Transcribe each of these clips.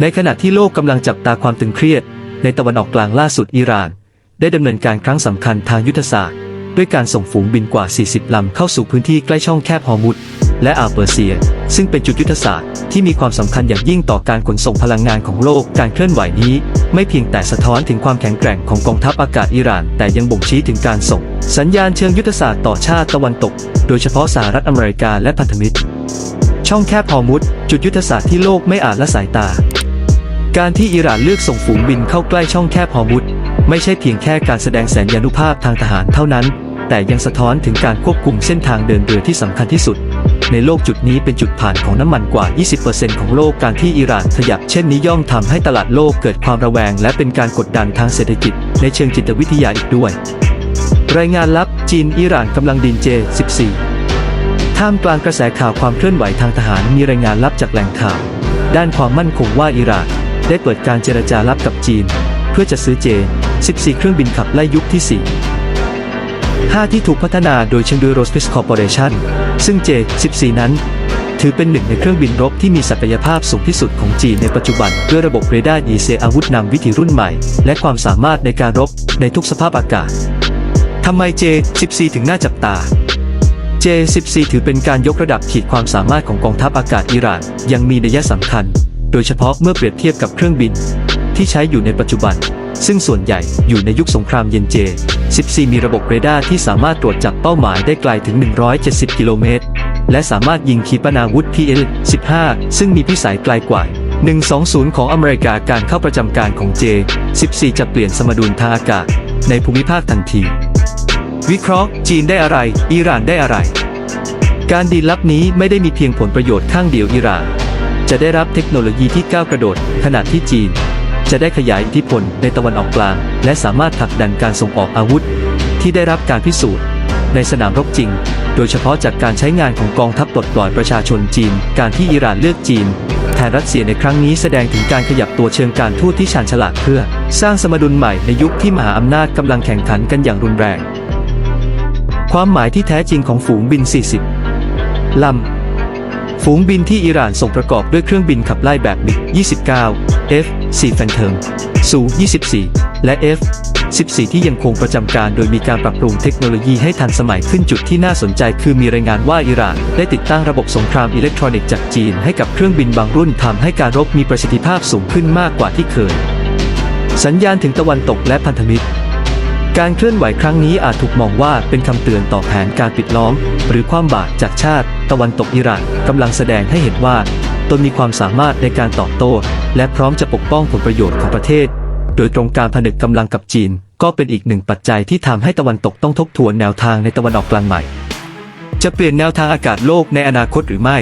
ในขณะที่โลกกำลังจับตาความตึงเครียด ในตะวันออกกลางล่าสุดอิหร่าน ได้ดำเนินการครั้งสำคัญทางยุทธศาสตร์ ด้วยการส่งฝูงบินกว่า 40 ลำเข้าสู่พื้นที่ใกล้ช่องแคบฮอร์มุดและอ่าวเปอร์เซีย ซึ่งเป็นจุดยุทธศาสตร์ที่มีความสำคัญอย่างยิ่งต่อการขนส่งพลังงานของโลก การเคลื่อนไหวนี้ ไม่เพียงแต่สะท้อนถึงความแข็งแกร่งของกองทัพอากาศอิหร่าน แต่ยังบ่งชี้ถึงการส่ง สัญญาณเชิงยุทธศาสตร์ต่อชาติตะวันตก โดยเฉพาะสหรัฐอเมริกาและพันธมิตร ช่องแคบฮอร์มุดจุดยุทธศาสตร์ที่โลกไม่อาจละสายตา การที่อิหร่านเลือกส่งฝูงบินเข้าใกล้ช่องแคบฮอร์มุดไม่ใช่เพียงแค่การแสดงแสนยานุภาพทางทหารเท่านั้น แต่ยังสะท้อนถึงการควบคุมเส้นทางเดินเรือที่สำคัญที่สุด ในโลกจุดนี้เป็นจุดผ่านของน้ำมันกว่า 20%ของโลกการที่อิหร่านขยับเช่นนี้ย่อมทำให้ตลาดโลกเกิดความระแวง และเป็นการกดดันทางเศรษฐกิจ ในเชิงจิตวิทยาอีกด้วย รายงานลับจีนอิหร่านกำลังดินเจ 14 ท่ามกลางกระแสข่าวความเคลื่อนไหวทางทหารมีรายงานลับจากแหล่งข่าว ด้านความมั่นคงว่าอิหร่าน ได้เปิดการเจรจาลับกับจีน เพื่อจะซื้อเจ 14 เครื่องบินขับไล่ยุคที่ 4 5 ที่ถูกพัฒนาโดยเชงดูโรสพิสคอร์ปอเรชันซึ่ง J14 นั้น ถือเป็นหนึ่งในเครื่องบินรบที่มีศักยภาพสูงที่สุดของจีนในปัจจุบัน ด้วยระบบเรดาร์ EC อาวุธนำวิถีรุ่นใหม่ และความสามารถในการรบในทุกสภาพอากาศทำไม J14 ถึงน่าจับตา J14 ถือเป็นการยกระดับขีดความสามารถของกองทัพอากาศอิหร่าน ยังมีนัยสำคัญ ดยเฉพาะเมื่อเปรียบเทียบกับเครื่องบิน ที่ใช้อยู่ในปัจจุบัน ซึ่งส่วนใหญ่อยู่ในยุคสงครามเย็นเจ 14 มีระบบเรดาร์ที่สามารถตรวจจับเป้าหมายได้ไกลถึง 170 กิโลเมตร และสามารถยิงขีปนาวุธ PL-15 ซึ่งมีพิสัยไกลกว่า 120 ของอเมริกาการเข้าประจำการของ J14 จะเปลี่ยนสมดุลทางอากาศ ในภูมิภาคทันที วิเคราะห์ จีนได้อะไร อิหร่านได้อะไร การดีลลับนี้ไม่ได้มีเพียงผลประโยชน์ข้างเดียวอิหร่าน จะได้รับเทคโนโลยีที่ก้าวกระโดด ขณะที่จีน จะได้ขยายอิทธิพลในตะวันออกกลาง และสามารถผลักดันการส่งออกอาวุธ ที่ได้รับการพิสูจน์ ในสนามรบจริง โดยเฉพาะจากการใช้งานของกองทัพปลดปล่อยประชาชนจีน การที่อิหร่านเลือกจีนแทนรัสเซียในครั้งนี้แสดงถึงการขยับตัวเชิงการทูตที่ชาญฉลาดเพื่อ สร้างสมดุลใหม่ในยุคที่มหาอำนาจกำลังแข่งขันกันอย่างรุนแรง ความหมายที่แท้จริงของฝูงบิน 40 ลำ ฝูงบินที่อิหร่านส่งประกอบด้วยเครื่องบินขับไล่แบบมิก29 F4 Phantom Su 24 และ F 14 ที่ยังคงประจำการโดยมีการปรับปรุงเทคโนโลยีให้ทันสมัยขึ้นจุดที่น่าสนใจคือมีรายงานว่าอิหร่านได้ติดตั้งระบบสงครามอิเล็กทรอนิกส์จากจีนให้กับเครื่องบินบางรุ่นทำให้การรบมีประสิทธิภาพสูงขึ้นมากกว่าที่เคย สัญญาณถึงตะวันตกและพันธมิตร การเคลื่อนไหวครั้งนี้อาจถูกมองว่าเป็นคำเตือนต่อแผนการปิดล้อม หรือความบาดจากชาติ ตะวันตกอิหร่านกำลังแสดงให้เห็นว่าตนมีความสามารถในการตอบโต้ และพร้อมจะปกป้องผลประโยชน์ของประเทศ โดยตรงการผนึกกำลังกับจีน ก็เป็นอีกหนึ่งปัจจัยที่ทำให้ตะวันตกต้องทบทวนแนวทางในตะวันออกกลางใหม่ จะเปลี่ยนแนวทางอากาศโลกในอนาคตหรือไม่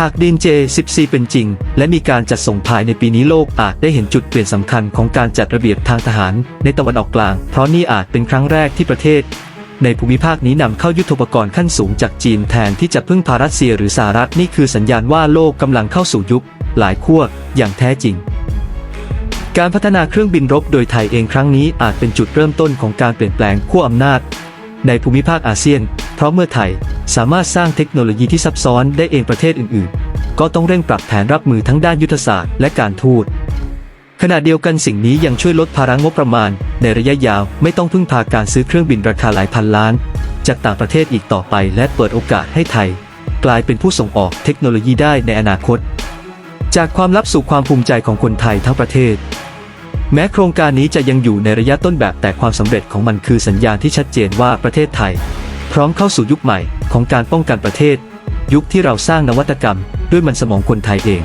หากดินเจ14 เป็นจริง และมีการจัดส่งภายในปีนี้โลกอาจได้เห็นจุดเปลี่ยนสำคัญของการจัดระเบียบทางทหาร ในตะวันออกกลาง เพราะนี่อาจเป็นครั้งแรกที่ประเทศ ในภูมิภาคนี้นำเข้ายุทโธปกรณ์ขั้นสูงจากจีนแทนที่จะพึ่งพารัสเซียหรือสหรัฐนี่คือสัญญาณว่าโลกกำลังเข้าสู่ยุค หลายขั้วอย่างแท้จริงการพัฒนาเครื่องบินรบโดยไทยเองครั้งนี้อาจเป็นจุดเริ่มต้นของการเปลี่ยนแปลงขั้วอำนาจ ในภูมิภาคอาเซียน เพราะเมื่อไทย สามารถสร้างเทคโนโลยีที่ซับซ้อนได้เองประเทศอื่นๆ ก็ต้องเร่งปรับแผนรับมือทั้งด้านยุทธศาสตร์และการทูตขณะเดียวกันสิ่งนี้ยังช่วยลดภาระงบประมาณ ในระยะยาวไม่ต้องพึ่งพาการซื้อเครื่องบินราคาหลายพันล้าน จากต่างประเทศอีกต่อไปและเปิดโอกาสให้ไทย กลายเป็นผู้ส่งออกเทคโนโลยีได้ในอนาคต จากความลับสู่ความภูมิใจของคนไทยทั้งประเทศ แม้โครงการนี้จะยังอยู่ในระยะต้นแบบแต่ความสำเร็จของมันคือสัญญาณที่ชัดเจนว่าประเทศไทย พร้อมเข้าสู่ยุคใหม่ ของการป้องกันประเทศ ยุคที่เราสร้างนวัตกรรม ด้วยมันสมองคนไทยเอง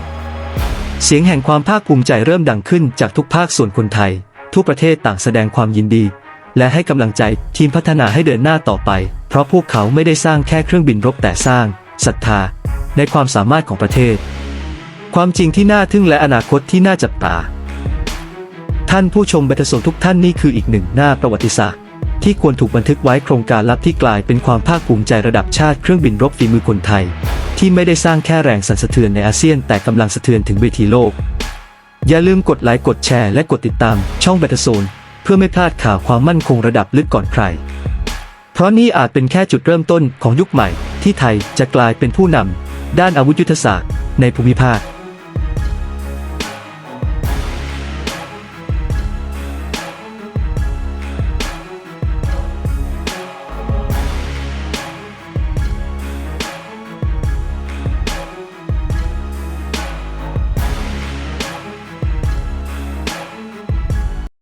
เสียงแห่งความภาคภูมิใจเริ่มดังขึ้นจากทุกภาคส่วนคนไทย ทุกประเทศต่างแสดงความยินดี และให้กำลังใจทีมพัฒนาให้เดินหน้าต่อไป เพราะพวกเขาไม่ได้สร้างแค่เครื่องบินรบแต่สร้างศรัทธา ในความสามารถของประเทศ ความจริงที่น่าทึ่งและอนาคตที่น่าจับตาท่านผู้ชมเบตโซนทุกท่านนี่คืออีกหนึ่งหน้าประวัติศาสตร์ ที่ควรถูกบันทึกไว้โครงการลับที่กลายเป็นความภาคภูมิใจระดับชาติเครื่องบินรบฝีมือคนไทย ที่ไม่ได้สร้างแค่แรงสั่นสะเทือนในอาเซียนแต่กำลังสะเทือนถึงเวทีโลก อย่าลืมกดไลค์กดแชร์และกดติดตามช่องเบตโซนเพื่อไม่พลาดข่าวความมั่นคงระดับลึกก่อนใคร เพราะนี่อาจเป็นแค่จุดเริ่มต้นของยุคใหม่ ที่ไทยจะกลายเป็นผู้นำด้านอาวุธยุทธศาสตร์ในภูมิภาค